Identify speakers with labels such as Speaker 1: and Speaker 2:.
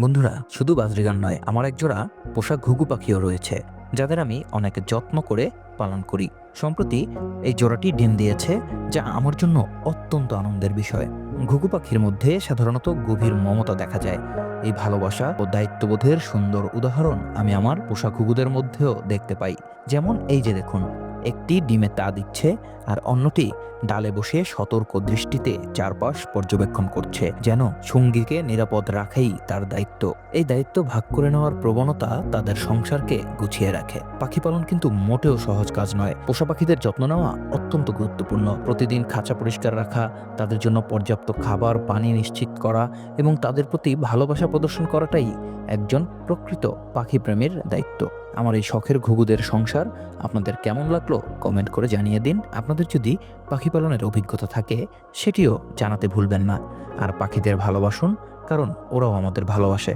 Speaker 1: বন্ধুরা, শুধু বাজরিগান নয়, আমার একজোড়া পোষা ঘুঘু পাখিও রয়েছে, যাদের আমি অনেক যত্ন করে পালন করি। সম্প্রতি এই জোড়াটি ডিম দিয়েছে, যা আমার জন্য অত্যন্ত আনন্দের বিষয়। ঘুঘু পাখির মধ্যে সাধারণত গভীর মমতা দেখা যায়। এই ভালোবাসা ও দায়িত্ববোধের সুন্দর উদাহরণ আমি আমার পোষা ঘুঘুদের মধ্যেও দেখতে পাই। যেমন এই যে দেখুন একটি ডিমে তা দিচ্ছে আর অন্যটি ডালে বসে সতর্ক দৃষ্টিতে চারপাশ পর্যবেক্ষণ করছে, যেন সঙ্গীকে নিরাপদ রাখাই তার দায়িত্ব। এই দায়িত্ব ভাগ করে নেওয়ার প্রবণতা তাদের সংসারকে গুছিয়ে রাখে। পাখি পালন কিন্তু মোটেও সহজ কাজ নয়। পোষা পাখিদের যত্ন নেওয়া অত্যন্ত গুরুত্বপূর্ণ। প্রতিদিন খাঁচা পরিষ্কার রাখা, তাদের জন্য পর্যাপ্ত খাবার, পানি নিশ্চিত করা এবং তাদের প্রতি ভালোবাসা প্রদর্শন করাটাই একজন প্রকৃত পাখি প্রেমীর দায়িত্ব। আমার এই শখের ঘুঘুদের সংসার আপনাদের কেমন লাগল কমেন্ট করে জানিয়ে দিন। আপনাদের যদি পাখি পালনের অভিজ্ঞতা থাকে, সেটিও জানাতে ভুলবেন না। আর পাখিদের ভালোবাসুন, কারণ ওরাও আমাদের ভালোবাসে।